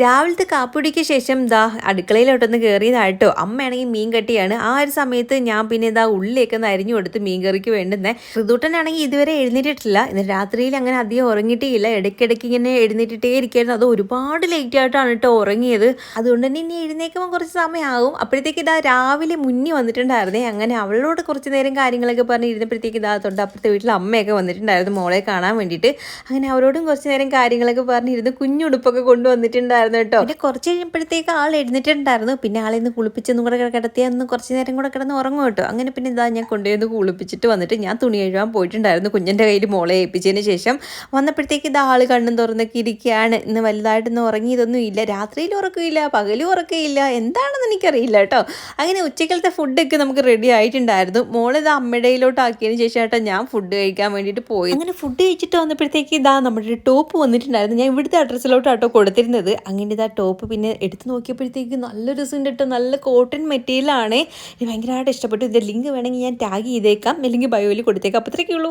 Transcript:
രാവിലത്തെ കാപ്പുടിക്ക് ശേഷം ദാ അടുക്കളയിലോട്ടൊന്ന് കയറിയതായിട്ടോ അമ്മയാണെങ്കിൽ മീൻ കട്ടിയാണ്. ആ ഒരു സമയത്ത് ഞാൻ പിന്നെ ഇതാ ഉള്ളിയൊക്കെ ഒന്ന് അരിഞ്ഞു കൊടുത്ത് മീൻ കറിക്ക് വേണ്ടുന്നത് ഋതുട്ടനാണെങ്കിൽ ഇതുവരെ എഴുന്നേറ്റിട്ടില്ല. ഇന്ന് രാത്രിയിൽ അങ്ങനെ അധികം ഉറങ്ങിയിട്ടില്ല. ഇടയ്ക്കിടയ്ക്ക് ഇങ്ങനെ എഴുന്നേറ്റിട്ടേ ഇരിക്കുകയായിരുന്നു അത് ഒരുപാട് ലേറ്റ് ആയിട്ടാണ് കേട്ടോ ഉറങ്ങിയത്. അതുകൊണ്ട് തന്നെ ഇനി എഴുന്നേക്കുമ്പോൾ കുറച്ച് സമയമാകും. അപ്പോഴത്തേക്ക് ഇതാ രാവിലെ മുന്നിൽ വന്നിട്ടുണ്ടായിരുന്നേ. അങ്ങനെ അവളോട് കുറച്ച് നേരം കാര്യങ്ങളൊക്കെ പറഞ്ഞ് ഇരുന്നപ്പോഴത്തേക്ക് ഇതാ തൊട്ട് അപ്പുറത്തെ വീട്ടിൽ അമ്മയൊക്കെ വന്നിട്ടുണ്ടായിരുന്നു മോളെ കാണാൻ വേണ്ടിയിട്ട്. അങ്ങനെ അവരോടും കുറച്ച് നേരം കാര്യങ്ങളൊക്കെ പറഞ്ഞിരുന്ന് കുഞ്ഞുടുപ്പൊക്കെ കൊണ്ടുവന്നിട്ടുണ്ടായിരുന്നു. കേട്ടോ. പിന്നെ കുറച്ച് കഴിഞ്ഞപ്പോഴത്തേക്ക് ആൾ എഴുന്നേറ്റിട്ടുണ്ടായിരുന്നു. പിന്നെ ആളെ ഇന്ന് കുളിപ്പിച്ചൊന്നും കൂടെ കിടത്തി അന്ന് കുറച്ച് നേരം കൂടെ കിടന്ന് ഉറങ്ങും കേട്ടോ. അങ്ങനെ പിന്നെ ഇതാ ഞാൻ കൊണ്ടുവന്ന് കുളിപ്പിച്ചിട്ട് വന്നിട്ട് ഞാൻ തുണി എഴുതാൻ പോയിട്ടുണ്ടായിരുന്നു. കുഞ്ഞിന്റെ കയ്യിൽ മോളെ ഏൽപ്പിച്ചതിന് ശേഷം വന്നപ്പോഴത്തേക്ക് ഇത് ആൾ കണ്ണും തുറന്നൊക്കെ ഇരിക്കുകയാണ്. ഇന്ന് വലുതായിട്ടൊന്നും ഉറങ്ങിയതൊന്നും ഇല്ല. രാത്രിയിൽ ഉറക്കില്ല പകലും ഉറക്കില്ല എന്താണെന്ന് എനിക്കറിയില്ല കേട്ടോ. അങ്ങനെ ഉച്ചക്കലത്തെ ഫുഡൊക്കെ നമുക്ക് റെഡി ആയിട്ടുണ്ടായിരുന്നു. മോളിത് അമ്മയുടെയിലോട്ട് ആക്കിയതിന് ശേഷം കേട്ടോ ഞാൻ ഫുഡ് കഴിക്കാൻ വേണ്ടിയിട്ട് പോയി അങ്ങനെ ഫുഡ് കഴിച്ചിട്ട് വന്നപ്പോഴത്തേക്ക് ഇതാ നമ്മുടെ ടോപ്പ് വന്നിട്ടുണ്ടായിരുന്നു. ഞാൻ ഇവിടുത്തെ അഡ്രസ്സിലോട്ടാട്ടോ കൊടുത്തിരുന്നത്. അങ്ങനെ ഇതാ ടോപ്പ് പിന്നെ എടുത്ത് നോക്കിയപ്പോഴത്തേക്ക് നല്ല രസം കേട്ടോ. നല്ല കോട്ടൺ മെറ്റീരിയലാണ് എനിക്ക് ഭയങ്കരമായിട്ട് ഇഷ്ടപ്പെട്ടു. ഇതിന്റെ ലിങ്ക് വേണമെങ്കിൽ ഞാൻ ടാഗ് ചെയ്തേക്കാം. അല്ലെങ്കിൽ ബയോയിൽ കൊടുത്തേക്കാം. അപ്പോൾ അത്രയ്ക്കുള്ളൂ